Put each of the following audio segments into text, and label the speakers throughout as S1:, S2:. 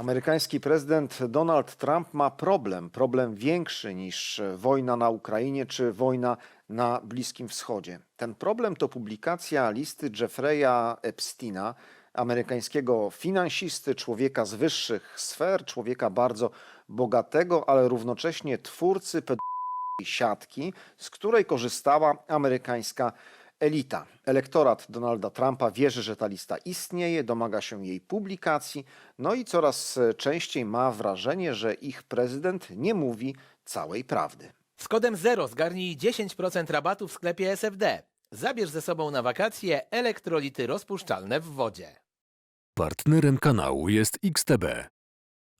S1: Amerykański prezydent Donald Trump ma problem, problem większy niż wojna na Ukrainie czy wojna na Bliskim Wschodzie. Ten problem to publikacja listy Jeffreya Epsteina, amerykańskiego finansisty, człowieka z wyższych sfer, człowieka bardzo bogatego, ale równocześnie twórcy pedofilskiej siatki, z której korzystała amerykańska elita. Elektorat Donalda Trumpa wierzy, że ta lista istnieje, domaga się jej publikacji, no i coraz częściej ma wrażenie, że ich prezydent nie mówi całej prawdy.
S2: Z kodem 0 zgarnij 10% rabatu w sklepie SFD. Zabierz ze sobą na wakacje elektrolity rozpuszczalne w wodzie.
S3: Partnerem kanału jest XTB.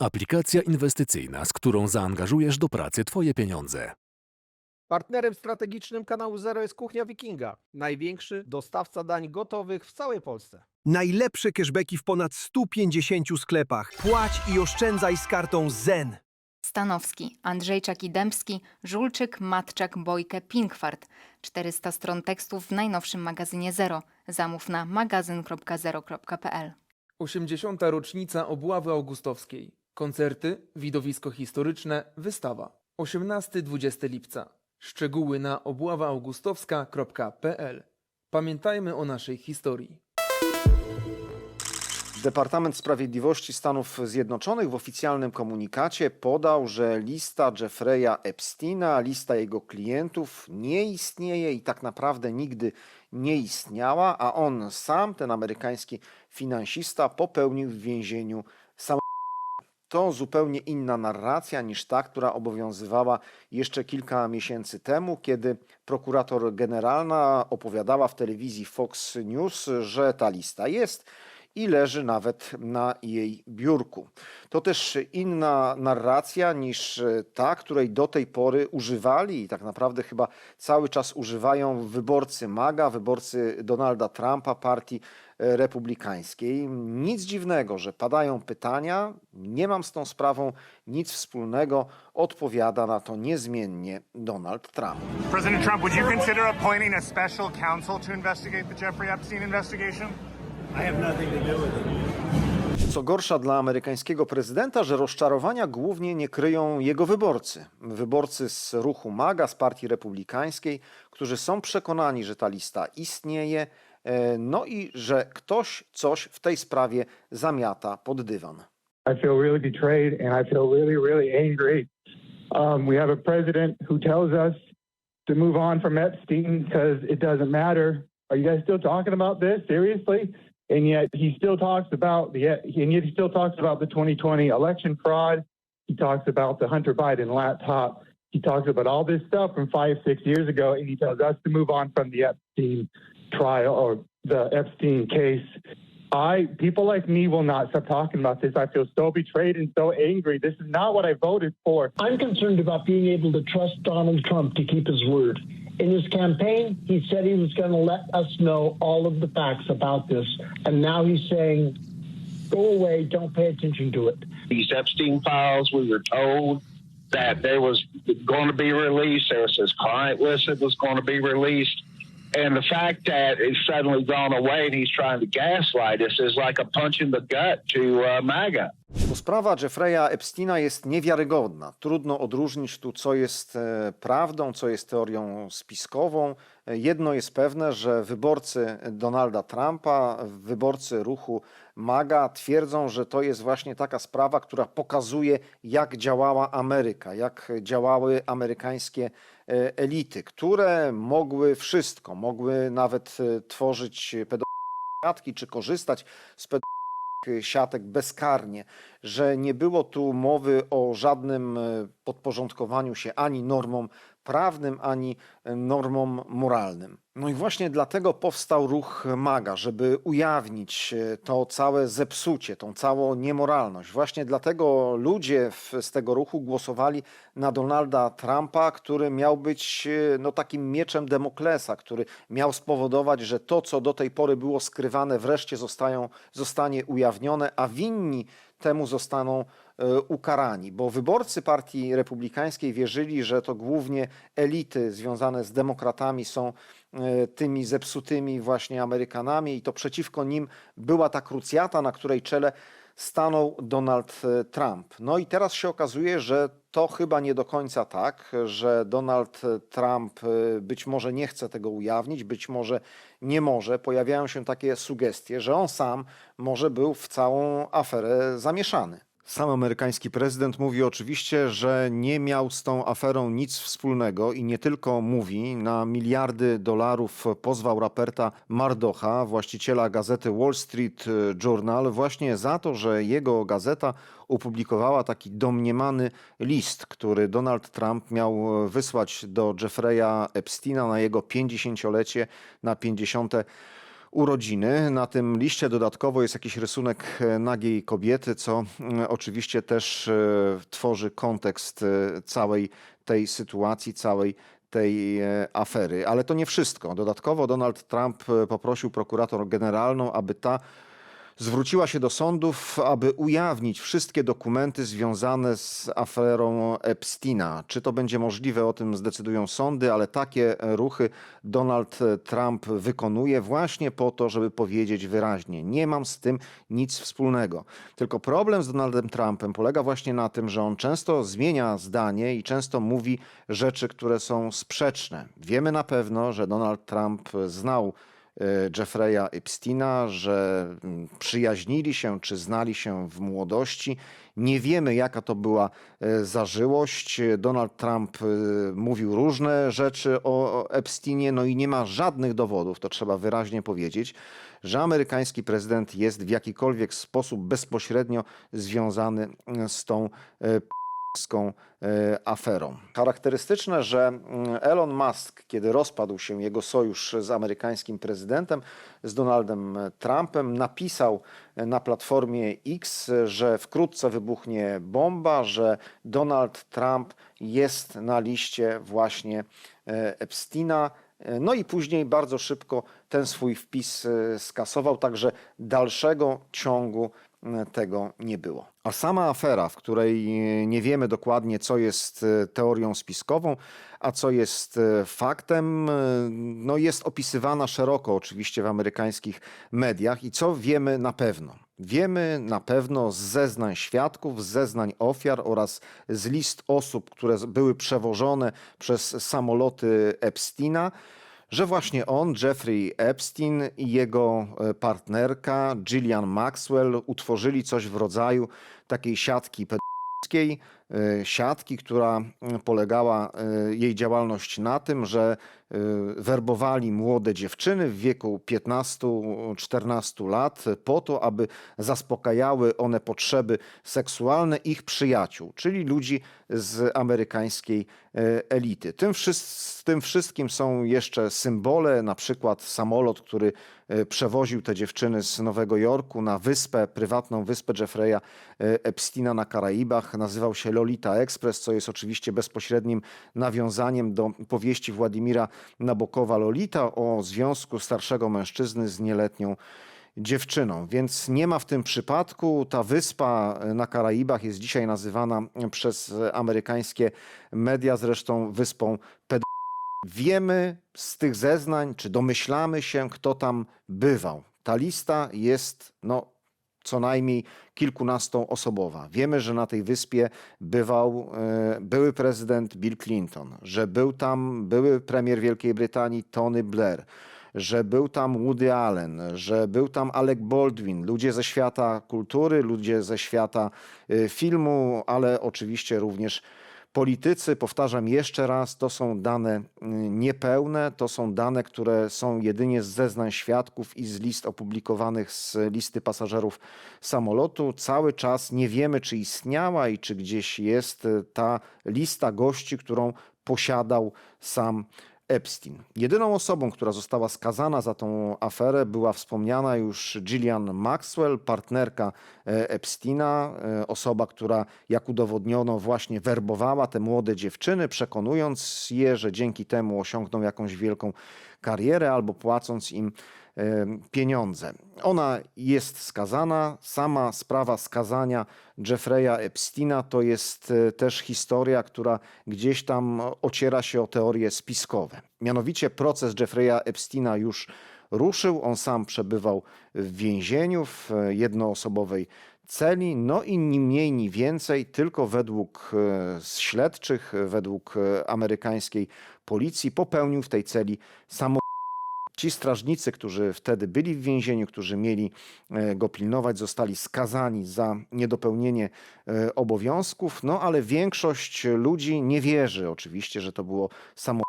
S3: Aplikacja inwestycyjna, z którą zaangażujesz do pracy Twoje pieniądze.
S4: Partnerem strategicznym kanału Zero jest Kuchnia Wikinga, największy dostawca dań gotowych w całej Polsce.
S5: Najlepsze cashbacki w ponad 150 sklepach. Płać i oszczędzaj z kartą ZEN.
S6: Stanowski, Andrzejczak i Dębski, Żulczyk, Matczak, Bojkę, Pinkwart. 400 stron tekstów w najnowszym magazynie Zero. Zamów na magazyn.zero.pl.
S7: 80. rocznica obławy augustowskiej. Koncerty, widowisko historyczne, wystawa. 18-20 lipca. Szczegóły na obławaaugustowska.pl. Pamiętajmy o naszej historii.
S1: Departament Sprawiedliwości Stanów Zjednoczonych w oficjalnym komunikacie podał, że lista Jeffreya Epsteina, lista jego klientów nie istnieje i tak naprawdę nigdy nie istniała, a on sam, ten amerykański finansista, popełnił w więzieniu. To zupełnie inna narracja niż ta, która obowiązywała jeszcze kilka miesięcy temu, kiedy prokurator generalna opowiadała w telewizji Fox News, że ta lista jest i leży nawet na jej biurku. To też inna narracja niż ta, której do tej pory używali i tak naprawdę chyba cały czas używają wyborcy MAGA, wyborcy Donalda Trumpa, partii republikańskiej. Nic dziwnego, że padają pytania. Nie mam z tą sprawą nic wspólnego. Odpowiada na to niezmiennie Donald Trump.
S8: President Trump, would you consider appointing a special counsel to investigate the Jeffrey Epstein investigation?
S1: Co gorsza dla amerykańskiego prezydenta, że rozczarowania głównie nie kryją jego wyborcy. Wyborcy z ruchu MAGA, z partii republikańskiej, którzy są przekonani, że ta lista istnieje, no i że ktoś coś w tej sprawie zamiata pod dywan.
S9: I feel really betrayed and I feel really, really angry. Um, we have a president who tells us to move on from Epstein because it doesn't matter. Are you guys still talking about this seriously? And yet he still talks about the and yet he still talks about the 2020 election fraud. He talks about the Hunter Biden laptop. He talks about all this stuff from five, six years ago, and he tells us to move on from the Epstein trial or the Epstein case. I people like me will not stop talking about this. I feel so betrayed and so angry. This is not what I voted for.
S10: I'm concerned about being able to trust Donald Trump to keep his word. In his campaign, he said he was going to let us know all of the facts about this. And now he's saying, go away, don't pay attention to it.
S11: these Epstein files. We were told that there was going to be released. There was this client list that was going to be released. And the fact that it's suddenly gone away and he's trying to gaslight us is like a punch in the gut to uh, MAGA.
S1: Sprawa Jeffreya Epsteina jest niewiarygodna. Trudno odróżnić tu, co jest e, prawdą, co jest teorią spiskową. Jedno jest pewne, że wyborcy Donalda Trumpa, wyborcy ruchu MAGA twierdzą, że to jest właśnie taka sprawa, która pokazuje, jak działała Ameryka, jak działały amerykańskie e, elity, które mogły wszystko, mogły nawet e, tworzyć pedofilki czy korzystać z pedofilii siatek bezkarnie, że nie było tu mowy o żadnym e, podporządkowaniu się ani normom prawnym, ani normom moralnym. No i właśnie dlatego powstał ruch MAGA, żeby ujawnić e, to całe zepsucie, tą całą niemoralność. Właśnie dlatego ludzie w, z tego ruchu głosowali na Donalda Trumpa, który miał być e, no, takim mieczem Demoklesa, który miał spowodować, że to, co do tej pory było skrywane, wreszcie zostają, zostanie ujawnione, a winni temu zostaną e, ukarani, bo wyborcy partii republikańskiej wierzyli, że to głównie elity związane z demokratami są tymi zepsutymi właśnie Amerykanami i to przeciwko nim była ta krucjata, na której czele stanął Donald e, Trump. No i teraz się okazuje, że to chyba nie do końca tak, że Donald Trump e, być może nie chce tego ujawnić, być może nie może. Pojawiają się takie sugestie, że on sam może był w całą aferę zamieszany. Sam amerykański prezydent mówi oczywiście, że nie miał z tą aferą nic wspólnego i nie tylko mówi, na miliardy dolarów pozwał raperta Mardocha, właściciela gazety Wall Street Journal, właśnie za to, że jego gazeta opublikowała taki domniemany list, który Donald Trump miał wysłać do Jeffreya Epsteina na jego 50-lecie, na 50 urodziny. Na tym liście dodatkowo jest jakiś rysunek e, nagiej kobiety, co mm, oczywiście też e, tworzy kontekst e, całej tej sytuacji, całej tej afery. Ale to nie wszystko. Dodatkowo Donald Trump poprosił prokurator generalną, aby ta zwróciła się do sądów, aby ujawnić wszystkie dokumenty związane z aferą Epsteina. Czy to będzie możliwe, o tym zdecydują sądy, ale takie ruchy Donald Trump wykonuje właśnie po to, żeby powiedzieć wyraźnie: Nie mam z tym nic wspólnego. Tylko problem z Donaldem Trumpem polega właśnie na tym, że on często zmienia zdanie i często mówi rzeczy, które są sprzeczne. Wiemy na pewno, że Donald Trump znał Jeffreya Epsteina, że mm, przyjaźnili się czy znali się w młodości. Nie wiemy, jaka to była e, zażyłość. Donald Trump e, mówił różne rzeczy o Epsteinie, no i nie ma żadnych dowodów, to trzeba wyraźnie powiedzieć, że amerykański prezydent jest w jakikolwiek sposób bezpośrednio związany z tą e, p***ską e, aferą. Charakterystyczne, że mm, Elon Musk, kiedy rozpadł się jego sojusz z amerykańskim prezydentem, z Donaldem Trumpem, napisał na platformie X, że wkrótce wybuchnie bomba, że Donald Trump jest na liście właśnie e, Epsteina. E, No i później bardzo szybko ten swój wpis e, skasował, także dalszego ciągu e, tego nie było. A sama afera, w której nie wiemy dokładnie, co jest e, teorią spiskową, a co jest e, faktem, e, no jest opisywana szeroko oczywiście w amerykańskich mediach. I co wiemy na pewno? Wiemy na pewno z zeznań świadków, z zeznań ofiar oraz z list osób, które były przewożone przez samoloty Epsteina, że właśnie on, Jeffrey Epstein i jego e, partnerka Gillian Maxwell utworzyli coś w rodzaju takiej siatki pedofilskiej, siatki, która mm, polegała e, jej działalność na tym, że e, werbowali młode dziewczyny w wieku 15-14 lat po to, aby zaspokajały one potrzeby seksualne ich przyjaciół, czyli ludzi z amerykańskiej e, elity. Tym, wszys- tym wszystkim są jeszcze symbole, na przykład samolot, który e, przewoził te dziewczyny z Nowego Jorku na wyspę, prywatną wyspę Jeffreya e, Epsteina na Karaibach. Nazywał się Lolita Express, co jest oczywiście bezpośrednim nawiązaniem do powieści Władimira Nabokowa Lolita o związku starszego mężczyzny z nieletnią dziewczyną. Więc nie ma w tym przypadku. Ta wyspa na Karaibach jest dzisiaj nazywana przez amerykańskie media zresztą wyspą ped... Wiemy z tych zeznań, czy domyślamy się, kto tam bywał. Ta lista jest no, co najmniej kilkunastoosobowa. Wiemy, że na tej wyspie bywał e, były prezydent Bill Clinton, że był tam były premier Wielkiej Brytanii Tony Blair, że był tam Woody Allen, że był tam Alec Baldwin, ludzie ze świata kultury, ludzie ze świata e, filmu, ale oczywiście również Politycy, powtarzam jeszcze raz, to są dane y, niepełne, to są dane, które są jedynie z zeznań świadków i z list opublikowanych z listy pasażerów samolotu. Cały czas nie wiemy, czy istniała i czy gdzieś jest y, ta lista gości, którą posiadał sam Epstein. Jedyną osobą, która została skazana za tą aferę, była wspomniana już Gillian Maxwell, partnerka e, Epsteina, e, osoba, która, jak udowodniono, właśnie werbowała te młode dziewczyny, przekonując je, że dzięki temu osiągną jakąś wielką karierę albo płacąc im pieniądze. Ona jest skazana. Sama sprawa skazania Jeffreya Epsteina to jest e, też historia, która gdzieś tam ociera się o teorie spiskowe. Mianowicie proces Jeffreya Epsteina już ruszył. On sam przebywał w więzieniu w e, jednoosobowej celi, no i ni mniej, ni więcej, tylko według e, śledczych, według amerykańskiej policji popełnił w tej celi samo Ci strażnicy, którzy wtedy byli w więzieniu, którzy mieli e, go pilnować, zostali skazani za niedopełnienie e, obowiązków, no ale większość ludzi nie wierzy oczywiście, że to było samo.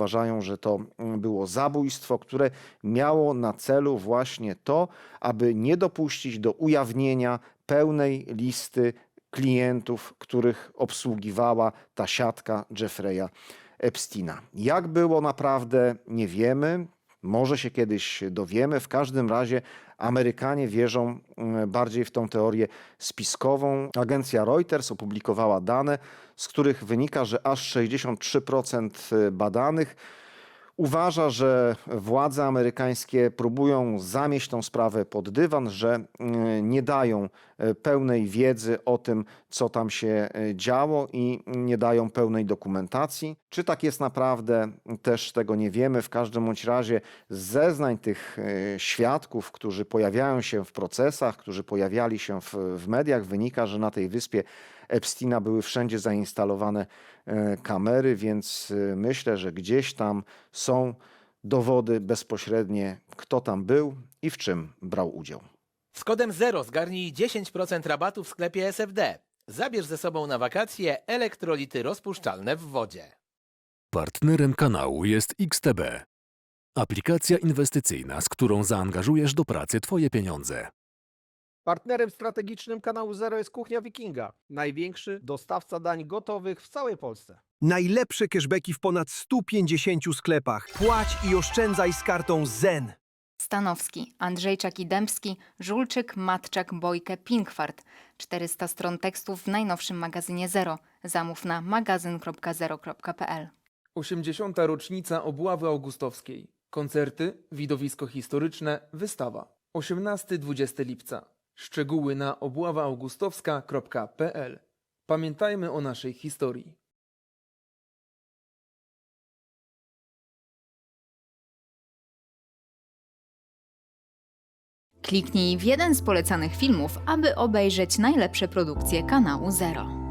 S1: Uważają, że to mm, było zabójstwo, które miało na celu właśnie to, aby nie dopuścić do ujawnienia pełnej listy klientów, których obsługiwała ta siatka Jeffreya Epsteina. Jak było naprawdę, nie wiemy. Może się kiedyś dowiemy. W każdym razie Amerykanie wierzą mm, bardziej w tą teorię spiskową. Agencja Reuters opublikowała dane, z których wynika, że aż 63% badanych uważa, że władze amerykańskie próbują zamieść tą sprawę pod dywan, że mm, nie dają e, pełnej wiedzy o tym, co tam się e, działo i nie dają pełnej dokumentacji. Czy tak jest naprawdę, też tego nie wiemy. W każdym bądź razie z zeznań tych e, świadków, którzy pojawiają się w procesach, którzy pojawiali się w, w mediach, wynika, że na tej wyspie Epsteina były wszędzie zainstalowane e, kamery, więc e, myślę, że gdzieś tam są dowody bezpośrednie, kto tam był i w czym brał udział.
S2: Z kodem 0 zgarnij 10% rabatu w sklepie SFD. Zabierz ze sobą na wakacje elektrolity rozpuszczalne w wodzie.
S3: Partnerem kanału jest XTB. Aplikacja inwestycyjna, z którą zaangażujesz do pracy Twoje pieniądze.
S4: Partnerem strategicznym kanału Zero jest Kuchnia Wikinga, największy dostawca dań gotowych w całej Polsce.
S5: Najlepsze cashbacki w ponad 150 sklepach. Płać i oszczędzaj z kartą ZEN.
S6: Stanowski, Andrzejczak i Dębski, Żulczyk, Matczak, Bojkę, Pinkwart. 400 stron tekstów w najnowszym magazynie Zero. Zamów na magazyn.zero.pl
S7: 80. rocznica obławy augustowskiej. Koncerty, widowisko historyczne, wystawa. 18-20 lipca. Szczegóły na obławaaugustowska.pl Pamiętajmy o naszej historii.
S6: Kliknij w jeden z polecanych filmów, aby obejrzeć najlepsze produkcje kanału Zero.